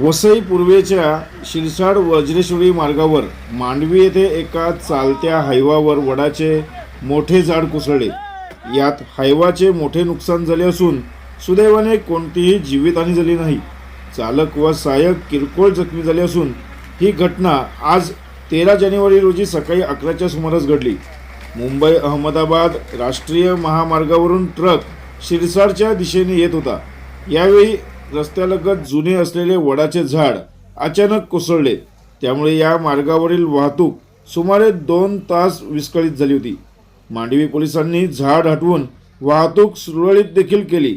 वसई पूर्वेच्या शिरसाड वज्रेश्वरी मार्गावर मांडवी येथे एका चालत्या हायवावर वडाचे मोठे झाड कोसळले. यात हायवाचे मोठे नुकसान झाले असून सुदैवाने कोणतीही जीवितहानी झाली नाही. चालक व सहाय्यक किरकोळ जखमी झाले असून ही घटना आज तेरा जानेवारी रोजी सकाळी अकराच्या सुमारास घडली. मुंबई अहमदाबाद राष्ट्रीय महामार्गावरून ट्रक शिरसाडच्या दिशेने येत होता. यावेळी रस्त्यालगत जुने असलेले वडाचे झाड अचानक कोसळले. त्यामुळे या मार्गावरील वाहतूक सुमारे दोन तास विस्कळीत झाली होती. मांडवी पोलिसांनी झाड हटवून वाहतूक सुरळीत देखील केली.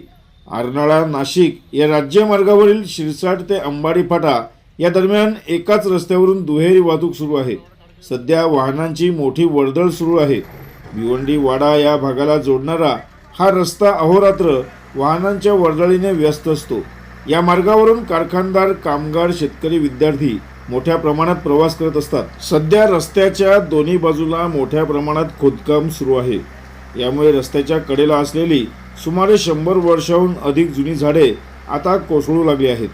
आरनाळा नाशिक या राज्यमार्गावरील शिरसाट ते अंबाडी फाटा या दरम्यान एकाच रस्त्यावरून दुहेरी वाहतूक सुरू आहे. सध्या वाहनांची मोठी वर्दळ सुरू आहे. भिवंडी वाडा या भागाला जोडणारा हा रस्ता अहोरात्र वाहनांच्या वर्दळीने व्यस्त असतो. या मार्गावरून कारखानदार कामगार शेतकरी विद्यार्थी मोठ्या प्रमाणात प्रवास करत असतात. सध्या रस्त्याच्या दोन्ही बाजूला मोठ्या प्रमाणात खोदकाम सुरू आहे. यामुळे रस्त्याच्या कडेला असलेली सुमारे शंभर वर्षाहून अधिक जुनी झाडे आता कोसळू लागली आहेत.